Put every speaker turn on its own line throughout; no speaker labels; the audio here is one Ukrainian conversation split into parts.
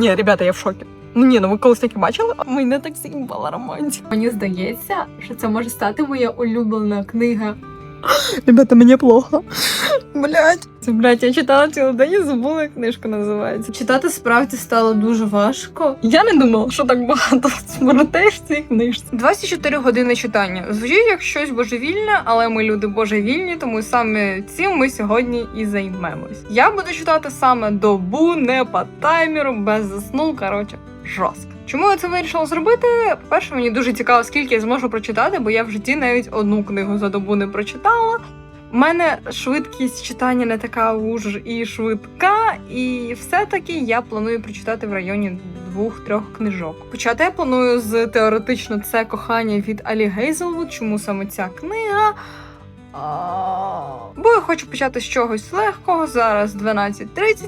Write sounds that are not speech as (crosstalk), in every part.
Ні, ребята, я в шокі. Ну ні, ну ви колись таке бачили? Мене так заїбала романтика.
Мені здається, що це може стати моя улюблена книга.
Ребята, мені плохо. Блять. Це, блять, я читала цілий день і забула, як книжка називається.
Читати справді стало дуже важко.
Я не думала, що так багато смертей в цій книжці.
24 години читання. Звучить як щось божевільне, але ми люди божевільні, тому саме цим ми сьогодні і займемось. Я буду читати саме добу, не по таймеру, без засну. Коротше, жорстко. Чому я це вирішила зробити? По-перше, мені дуже цікаво, скільки я зможу прочитати, бо я в житті навіть одну книгу за добу не прочитала. У мене швидкість читання не така уж і швидка, і все-таки я планую прочитати в районі двох-трьох книжок. Почати я планую з теоретично це кохання від Алі Гейзелвуд. Чому саме ця книга? А, хочу почати з чогось легкого. Зараз 12.30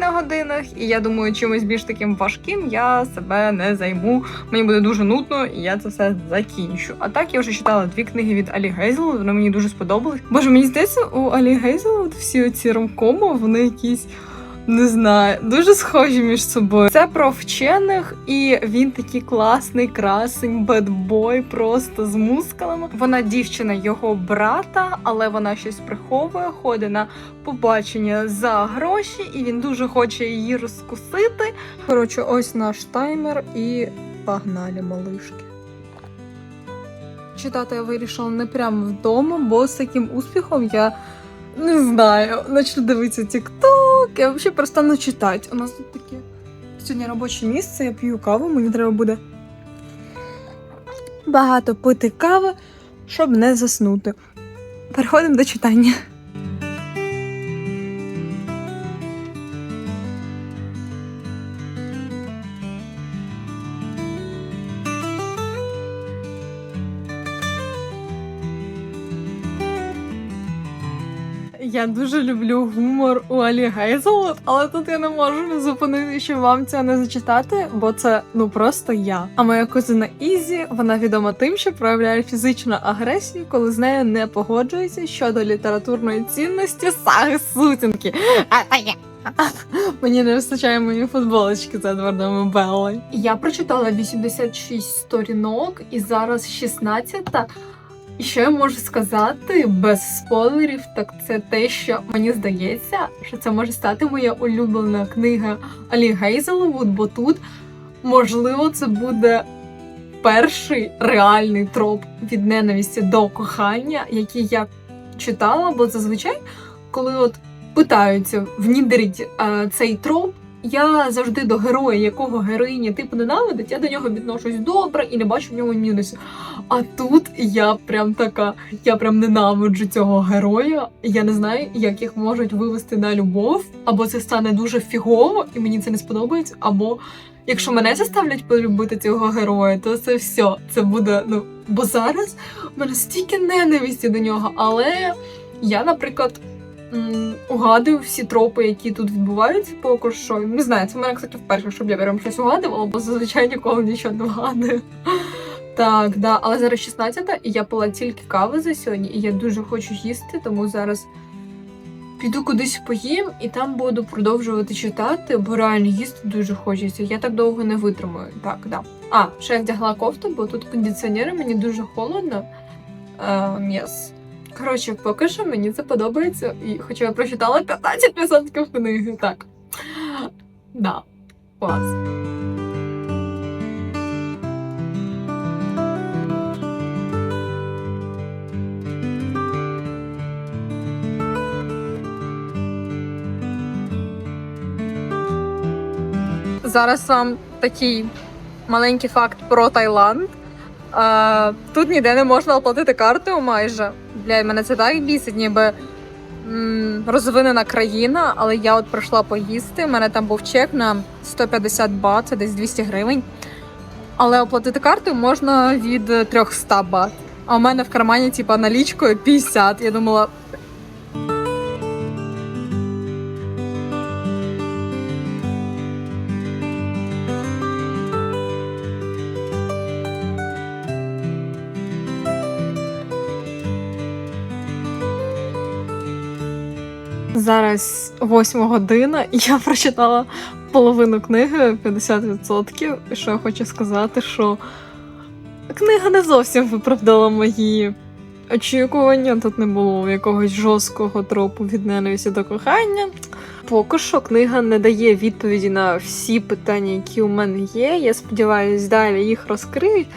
на годинах, і я думаю, чимось більш таким важким я себе не займу. Мені буде дуже нудно, і я це все закінчу. А так я вже читала дві книги від Алі Гейзелвуд, вони мені дуже сподобались. Боже, мені здається, у Алі Гейзелвуд всі оці ромкоми, вони якісь. Не знаю, дуже схожі між собою. Це про вчених, і він такий класний, красень, бедбой, просто з мускулами. Вона дівчина його брата, але вона щось приховує, ходить на побачення за гроші, і він дуже хоче її розкусити. Коротше, ось наш таймер, і погнали, малишки. Читати я вирішила не прямо вдома, бо з таким успіхом я не знаю, почну дивитися TikTok, я взагалі перестану читати. У нас тут таке сьогодні робоче місце, я п'ю каву, мені треба буде багато пити кави, щоб не заснути. Переходимо до читання. Я дуже люблю гумор у Алі Гейзелот, але тут я не можу не зупинити, щоб вам це не зачитати, бо це ну просто я. А моя кузина Ізі, вона відома тим, що проявляє фізичну агресію, коли з нею не погоджується щодо літературної цінності саги сутінки. (laughs) Мені не вистачає моєї футболочки з Едвардом Беллою. Я прочитала 86 сторінок і зараз 16 і що я можу сказати без спойлерів, так це те, що мені здається, що це може стати моя улюблена книга Алі Гейзелвуд, бо тут, можливо, це буде перший реальний троп від ненависті до кохання, який я читала, бо зазвичай, коли от питаються внідрить е, цей троп. Я завжди до героя, якого героїня типу ненавидить, я до нього відношусь добре і не бачу в ньому мінусів. А тут я прям така, я прям ненавиджу цього героя. Я не знаю, як їх можуть вивести на любов, або це стане дуже фігово, і мені це не сподобається, або якщо мене заставлять полюбити цього героя, то це все. Це буде, ну, бо зараз у мене стільки ненависті до нього, але я, наприклад. Угадую всі тропи, які тут відбуваються, поки що. Не знаю, це в мене, кстати, вперше, щоб я прям щось угадувала, бо зазвичай ніколи нічого не вгадую. (laughs) Так, да, але зараз 16-та, і я пила тільки кави за сьогодні, і я дуже хочу їсти, тому зараз піду кудись поїм і там буду продовжувати читати, бо реально їсти дуже хочеться. Я так довго не витримаю. Так, да. А, ще я вдягла кофту, бо тут кондиціонери, мені дуже холодно. Ем, yes. Коротше, поки що мені це подобається, і хоча я прочитала 15% книги. Так. Да. Клас. Зараз вам такий маленький факт про Таїланд. Тут ніде не можна оплатити картою майже. Бля, мене це так бісить, ніби м, розвинена країна, але я от прийшла поїсти. У мене там був чек на 150 бат, це десь 200 гривень. Але оплатити картою можна від 300 бат. А у мене в кармані, типа, налічкою 50. Я думала, Зараз восьма година, і я прочитала половину книги, 50%. І що я хочу сказати, що книга не зовсім виправдала мої очікування. Тут не було якогось жорсткого тропу від ненависті до кохання. Поки що книга не дає відповіді на всі питання, які у мене є. Я сподіваюся, далі їх розкриють.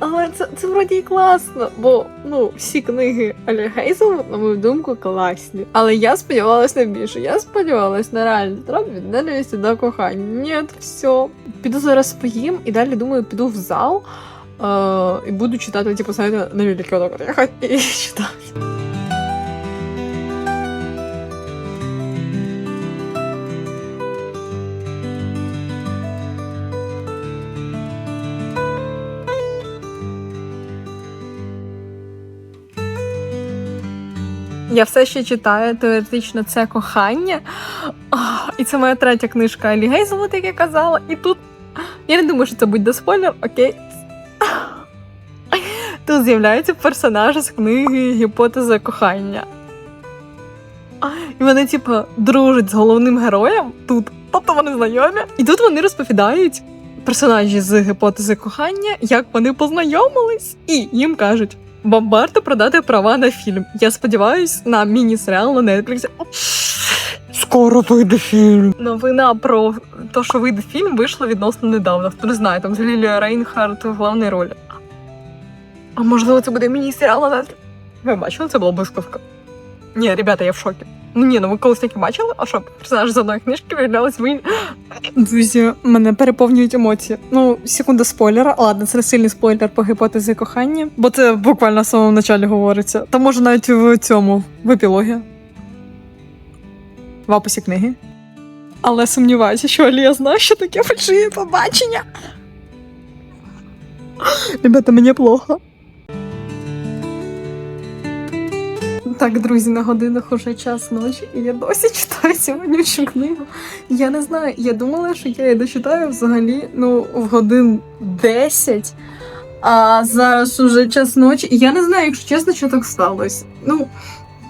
Але це, це вроді класно, бо ну всі книги Алі Гейзел, на мою думку, класні. Але я сподівалася на більше. Я сподівалась на реальний трап від ненависті до кохання. Ні, все. Піду зараз поїм і далі думаю, піду в зал е- і буду читати, типу, знаєте, на великі отак Я (laughs) і читати. Я все ще читаю теоретично це кохання. Ах, і це моя третя книжка Алі Гейзелот, як я казала. І тут я не думаю, що це буде спойлер, окей. Тут з'являються персонажі з книги Гіпотеза кохання. І вони, типу, дружать з головним героєм тут. Тобто вони знайомі. І тут вони розповідають персонажі з гіпотези кохання, як вони познайомились, і їм кажуть. Вам варто продати права на фільм. Я сподіваюсь на міні-серіал на Netflix.
Скоро вийде фільм.
Новина про те, що вийде фільм, вийшла відносно недавно. Хто не знає, там з Лілією Рейнхард в головній ролі. А можливо, це буде міні-серіал на Netflix? Ви бачили, це була блискавка. Ні, ребята, я в шокі. Ну ні, ну ви колись таки бачили? А що, персонаж з одної книжки виявлялась ви. Друзі, мене переповнюють емоції. Ну, секунда спойлера. Ладно, це не сильний спойлер по гіпотезі кохання, бо це буквально в самому началі говориться. Та може навіть в цьому, в епілогі. В описі книги. Але сумніваюся, що Алія знає, що таке фальшиві побачення.
Ребята, мені плохо.
Так, друзі, на годинах уже час ночі, і я досі читаю сьогоднішню книгу. Я не знаю, я думала, що я її дочитаю взагалі ну, в годин 10, а зараз уже час ночі. І я не знаю, якщо чесно, що так сталося. Ну,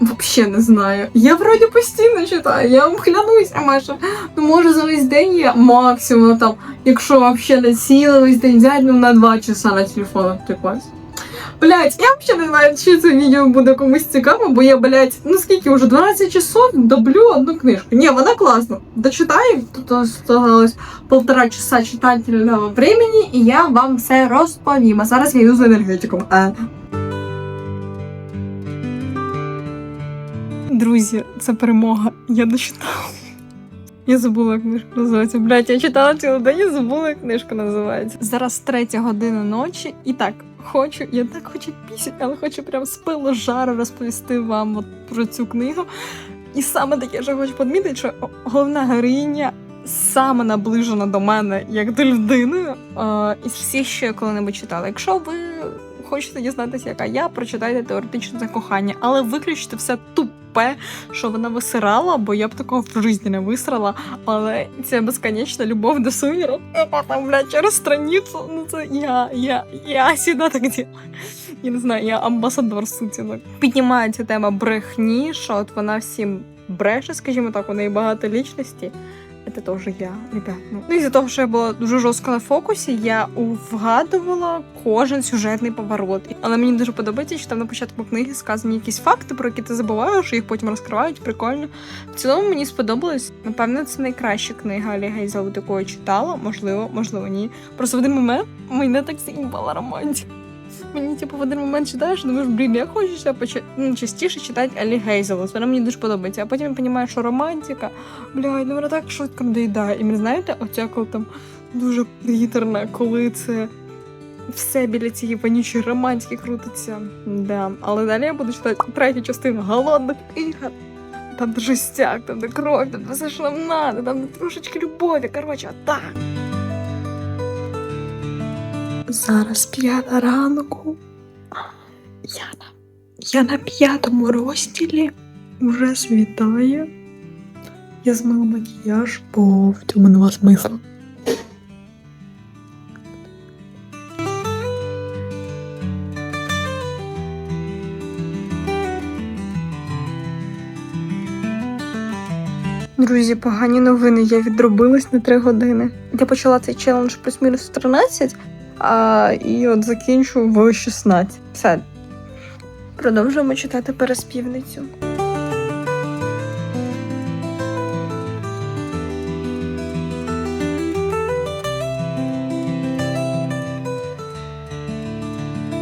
взагалі не знаю. Я вроді постійно читаю, я вам клянусь, а майже ну може за весь день я максимум там, якщо взагалі не цілий весь день взяти, ну на 2 часа на телефон відкликаюсь. Блять, я взагалі не знаю, чи це відео буде комусь цікаво, бо я, блять, ну скільки вже 12 часов доблю одну книжку. Ні, вона класна. Дочитаю, тут осталось полтора часа читательного времени, і я вам все розповім. А зараз я йду за енергетиком. А. Друзі, це перемога. Я дочитала. Я забула як книжка називається. Блять, я читала цілий день і забула, як книжка називається. Зараз третя година ночі, і так, хочу, я так хочу пісень, але хочу прям з пилу жару розповісти вам от про цю книгу. І саме таке, що хочу подмітити, що головна героїня саме наближена до мене як до людини із всіх, що я коли-небудь читала. Якщо ви хочете дізнатися, яка я, прочитайте теоретичне кохання, але виключите все тупе, що вона висирала, бо я б такого в житті не висрала. Але це безконечна любов до суміру. Там, блядь, через страницю. Ну це я, я, я сюди так діла. Я не знаю, я амбасадор сутінок. Піднімається тема брехні, що от вона всім бреше, скажімо так, у неї багато лічності. Це теж я, ребят. Ну, ну із-за того, що я була дуже жорстко на фокусі, я вгадувала кожен сюжетний поворот. Але мені дуже подобається, що там на початку книги сказані якісь факти, про які ти забуваєш, і їх потім розкривають. Прикольно. В цілому мені сподобалось. Напевно, це найкраща книга Алі Гейзел, яку читала. Можливо, можливо, ні. Просто в один момент мене так сімбала романтика. Мені, типу, в один момент читаєш, думаєш, блін, я хочу ще поча... ну, частіше читати Алі Гейзел. Вона мені дуже подобається. А потім я розумію, що романтика, блядь, ну вона так швидко надоїдає. І мені знаєте, оця коли там дуже приїтерна, коли це все біля цієї вонючої романтики крутиться. Да. Але далі я буду читати третю частину голодних ігор. Там жестяк, там де кров, там все, що нам надо, там трошечки любові. Коротше, так.
Зараз п'ята ранку. Я на, я на п'ятому розділі уже світає. Я змила макіяж, бо в цьому нема смисла. Друзі, погані новини. Я відробилась на 3 години. Я почала цей челендж плюс-мінус 13, а і от закінчу в 16. Все. Продовжуємо читати переспівницю.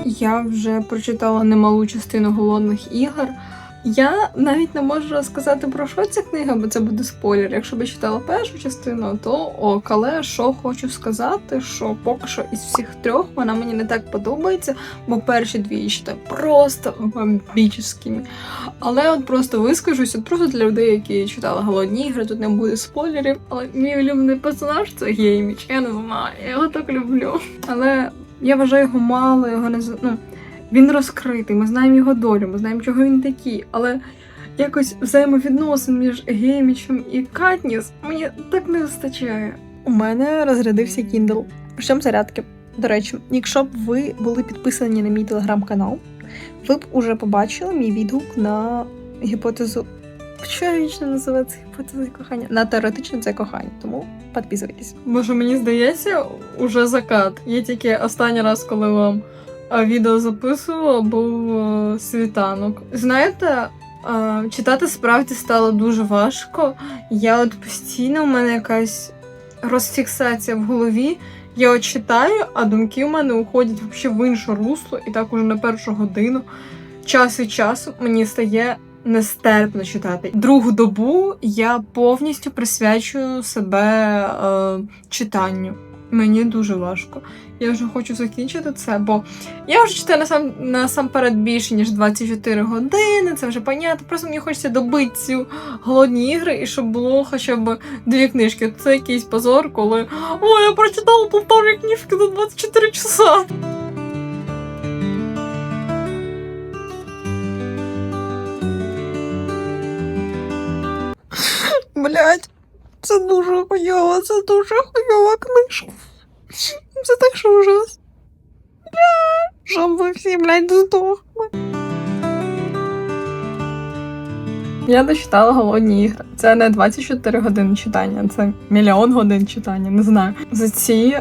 Я вже прочитала немалу частину голодних ігор. Я навіть не можу розказати про що ця книга, бо це буде спойлер. Якщо б я читала першу частину, то ок, але що хочу сказати, що поки що із всіх трьох вона мені не так подобається, бо перші дві я просто бомбічні. Але от просто вискажусь, от просто для людей, які читали голодні ігри, тут не буде спойлерів. Але мій улюблений персонаж це Гейміч. Я не знаю, я його так люблю. Але я вважаю його мало, його не ну, він розкритий, ми знаємо його долю, ми знаємо, чого він такий, але якось взаємовідносин між Геймічем і Катніс мені так не вистачає. У мене розрядився Kindle. Причому зарядки. До речі, якщо б ви були підписані на мій телеграм-канал, ви б уже побачили мій відгук на гіпотезу. Що я вічно називається гіпотеза кохання? На теоретичне це кохання, тому підписуйтесь.
Може, мені здається, уже закат. Я тільки останній раз, коли вам відео записувала, був е, світанок. Знаєте, е, читати справді стало дуже важко. Я от постійно у мене якась розфіксація в голові. Я от читаю, а думки у мене уходять взагалі в інше русло, і так уже на першу годину. Час від часу мені стає нестерпно читати. Другу добу я повністю присвячую себе е, читанню. Мені дуже важко. Я вже хочу закінчити це, бо я вже читаю насам, насамперед більше, ніж 24 години, це вже понятно. Просто мені хочеться добити цю голодні ігри, і щоб було хоча б дві книжки. Це якийсь позор, коли о, я прочитала повторні книжки за 24 часа.
Блять, це дуже хуйова, це дуже хуйова книжка. Це так що ужас. Бля, щоб ви всі, блядь, здохли.
Я дочитала голодні ігри. Це не 24 години читання, це мільйон годин читання, не знаю. За ці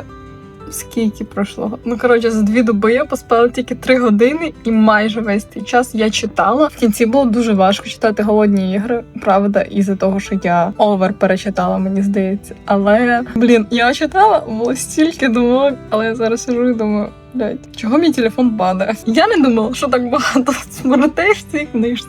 скільки пройшло? Ну коротше, за дві доби я поспала тільки три години, і майже весь цей час я читала. В кінці було дуже важко читати голодні ігри, правда, із-за того, що я овер перечитала, мені здається. Але блін, я читала було стільки думок, але я зараз сижу і думаю. Блять, чого мій телефон падає? Я не думала, що так багато (laughs) смертей в цій книжці.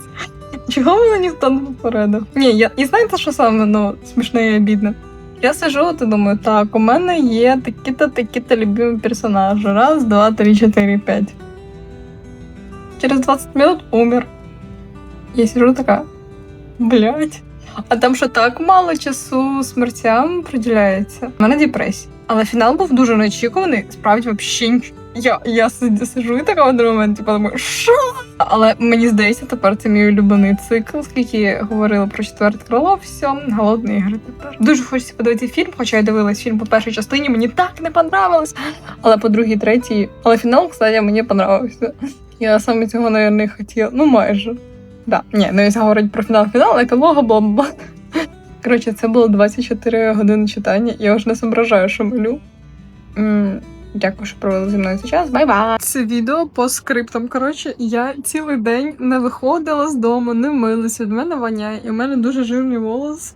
Чого мене ніхто не попередив? Ні, я і знаєте, що саме ну, смішне і обідне? Я сижу от і думаю, так, у мене є такі-то, такі-то любимі персонажі. Раз, два, три, чотири, п'ять. Через 20 минут умер. Я сижу така. Блять. А там що так мало часу смертям приділяється. У мене депресія. Але фінал був дуже неочікуваний, справді взагалі. Я, я сиджу, і така в один момент, типу, думаю, що? Але мені здається, тепер це мій улюблений цикл, скільки говорили про четверте крило, все, голодні ігри тепер. Дуже хочеться подивитися фільм, хоча я дивилась фільм по першій частині, мені так не понравилось. Але по другій, третій. Але фінал, кстати, мені понравився. Я саме цього, мабуть, не хотіла. Ну, майже. Да. Ні, ну якщо говорити про фінал фінал, епілога бомба. Коротше, це було 24 години читання. Я вже не зображаю, що малю. Дякую, що провели зі мною цей час. Бай-бай! Це відео по скриптам. Коротше, я цілий день не виходила з дому, не милася, від мене воняє, і в мене дуже жирний волос.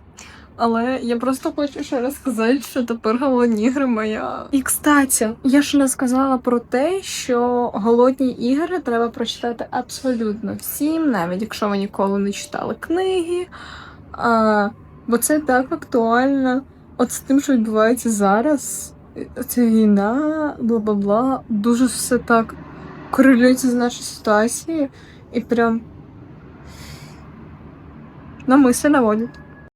Але я просто хочу ще раз сказати, що тепер голодні ігри моя. І кстати, я ж не сказала про те, що голодні ігри треба прочитати абсолютно всім, навіть якщо ви ніколи не читали книги. А, бо це так актуально. От з тим, що відбувається зараз, ця війна, бла бла бла, дуже все так корелюється з нашою ситуацією і прям на мислі наводять.